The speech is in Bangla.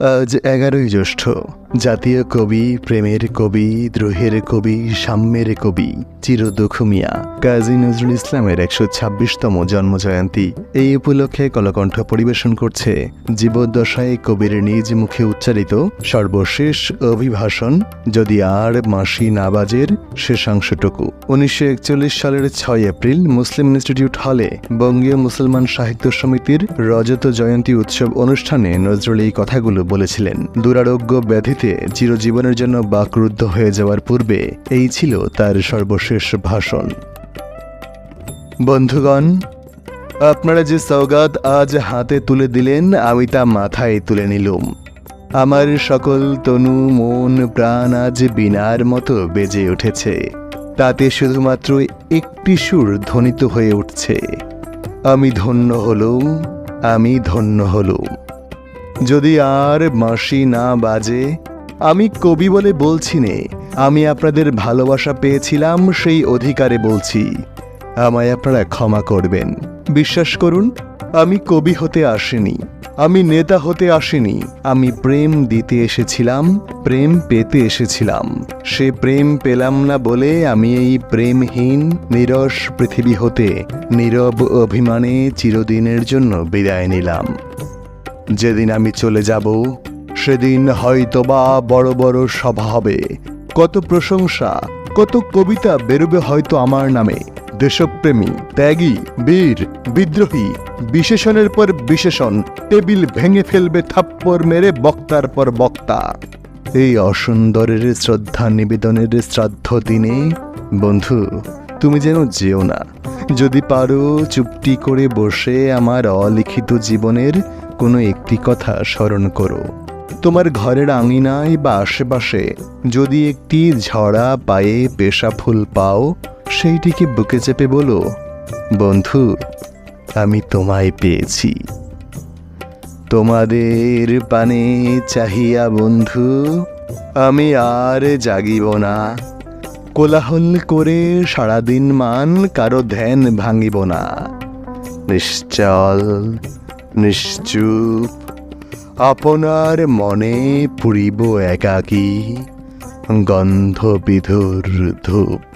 আজ এগারোই জ্যৈষ্ঠ জাতীয় কবি প্রেমের কবি দ্রোহের কবি সাম্যের কবি চিরদুখুমিয়া কাজী নজরুল ইসলামের একশো ছাব্বিশতম জন্মজয়ন্তী। এই উপলক্ষে কলকণ্ঠ পরিবেশন করছে জীবদ্দশায় কবির নিজ মুখে উচ্চারিত সর্বশেষ অভিভাষণ, যদি আর মাসি না বাজের শেষাংশটুকু উনিশশো একচল্লিশ সালের ছয় এপ্রিল মুসলিম ইনস্টিটিউট হলে বঙ্গীয় মুসলমান সাহিত্য সমিতির রজত জয়ন্তী উৎসব অনুষ্ঠানে নজরুল এই কথাগুলো বলেছিলেন। দুরারোগ্য ব্যাধিতে চিরজীবনের জন্য বাকরুদ্ধ হয়ে যাওয়ার পূর্বে এই ছিল তার সর্বশেষ ভাষণ। বন্ধুগণ, আপনারা যে সৌগাত আজ হাতে তুলে দিলেন, আমি তা মাথায় তুলে নিলুম। আমার সকল তনু, মন, প্রাণ আজ বিনার মতো বেজে উঠেছে। তাতে শুধুমাত্র একটি সুর ধ্বনিত হয়ে উঠছে। আমি ধন্য হলুম, আমি ধন্য হলুম। যদি আর মাসি না বাজে, আমি কবি বলে বলছি নে, আমি আপনাদের ভালোবাসা পেয়েছিলাম, সেই অধিকারে বলছি। আমায় আপনারা ক্ষমা করবেন। বিশ্বাস করুন, আমি কবি হতে আসিনি, আমি নেতা হতে আসিনি, আমি প্রেম দিতে এসেছিলাম, প্রেম পেতে এসেছিলাম। সে প্রেম পেলাম না বলে আমি এই প্রেমহীন, নিরস পৃথিবী হতে, নীরব অভিমানে চিরদিনের জন্য বিদায় নিলাম। যেদিন আমি চলে যাব, সেদিন হয়তোবা বড় বড় সভা হবে। কত প্রশংসা, কত কবিতা বেরোবে হয়তো আমার নামে। দেশপ্রেমী, ত্যাগী, বীর, বিদ্রোহী, বিশেষণের পর বিশেষণ, টেবিল ভেঙে ফেলবে থাপ্পড় মেরে বক্তার পর বক্তা। এই অসুন্দরের শ্রদ্ধা নিবেদনের শ্রাদ্ধ দিনে, বন্ধু, তুমি যেন যেও না। যদি পারো, চুপটি করে বসে আমার অলিখিত জীবনের কোনো একটি কথা স্মরণ করো। তোমার ঘরের আঙিনায় বা আশেপাশে যদি একটি ঝরা পায়ে পেশা ফুল পাও সেইটিকে বুকে চেপে বলো, বন্ধু, আমি তোমায় পেয়েছি। তোমাদের পানে চাহিয়া বন্ধু, আমি আর জাগিব না। কোলাহল করে সারাদিন মান কারও ধ্যান ভাঙিব না। নিশ্চল, নিশ্চুপ, আপনার মনে পুরিব একাকী গন্ধ বিধুর ধূপ।